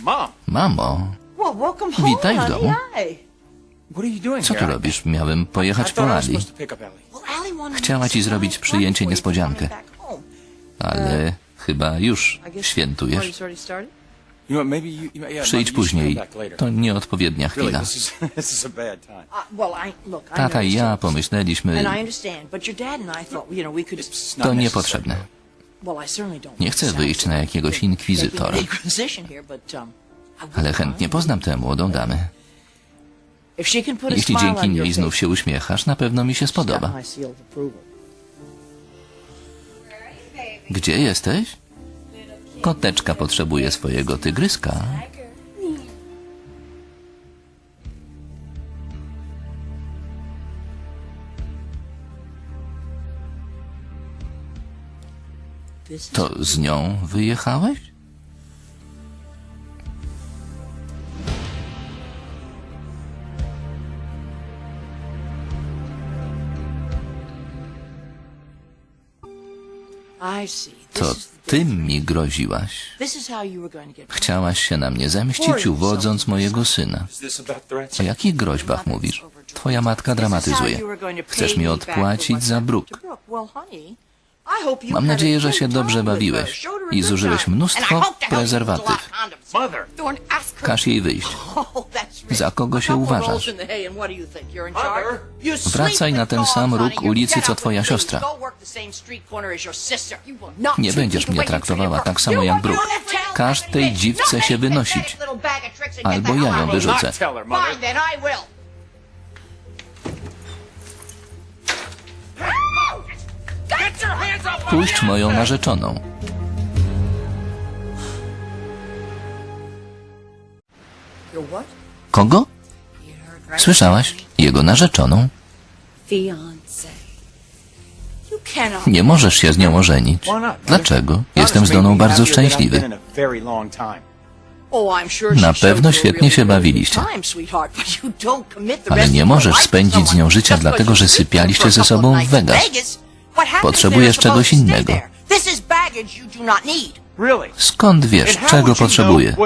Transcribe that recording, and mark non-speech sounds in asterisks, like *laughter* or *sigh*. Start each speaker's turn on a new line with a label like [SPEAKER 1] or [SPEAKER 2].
[SPEAKER 1] Mom,
[SPEAKER 2] Mamo,
[SPEAKER 3] Well, welcome home,
[SPEAKER 2] Witaj w domu.
[SPEAKER 3] Hi.
[SPEAKER 1] what are you doing
[SPEAKER 2] co tu robisz? Miałem pojechać po Ali, Chciała ci zrobić przyjęcie niespodziankę. ale chyba już świętujesz. Przyjdź później. To nieodpowiednia chwila. *laughs*
[SPEAKER 3] Uh,
[SPEAKER 2] Tata i ja pomyśleliśmy, to niepotrzebne. Nie chcę wyjść na jakiegoś inkwizytora,
[SPEAKER 3] um,
[SPEAKER 2] ale chętnie poznam tę młodą damę. Jeśli dzięki niej znów się uśmiechasz, na pewno mi się spodoba. Gdzie jesteś? Koteczka potrzebuje swojego tygryska. To z nią wyjechałeś? To ty mi groziłaś. Chciałaś się na mnie zemścić, uwodząc mojego syna. O jakich groźbach mówisz? Twoja matka dramatyzuje. Chcesz mi odpłacić za bruk. Mam nadzieję, że się dobrze bawiłeś i zużyłeś mnóstwo prezerwatyw. Każ jej wyjść. Za kogo się uważasz? Wracaj na ten sam róg ulicy, co twoja siostra. Nie będziesz mnie traktowała tak samo jak Brooke. Każ tej dziwce się wynosić. Albo ja ją wyrzucę.
[SPEAKER 1] Your hands off my
[SPEAKER 2] Puść moją narzeczoną. Kogo? Słyszałaś? Jego narzeczoną. Nie możesz się z nią ożenić. Dlaczego? Jestem z Doną bardzo szczęśliwy. Na pewno świetnie się bawiliście. Ale nie możesz spędzić z nią życia dlatego, że sypialiście ze sobą w Vegas. Potrzebujesz czegoś innego.
[SPEAKER 3] there. This is baggage you do not need.
[SPEAKER 1] Really?
[SPEAKER 2] Skąd wiesz, czego potrzebuję?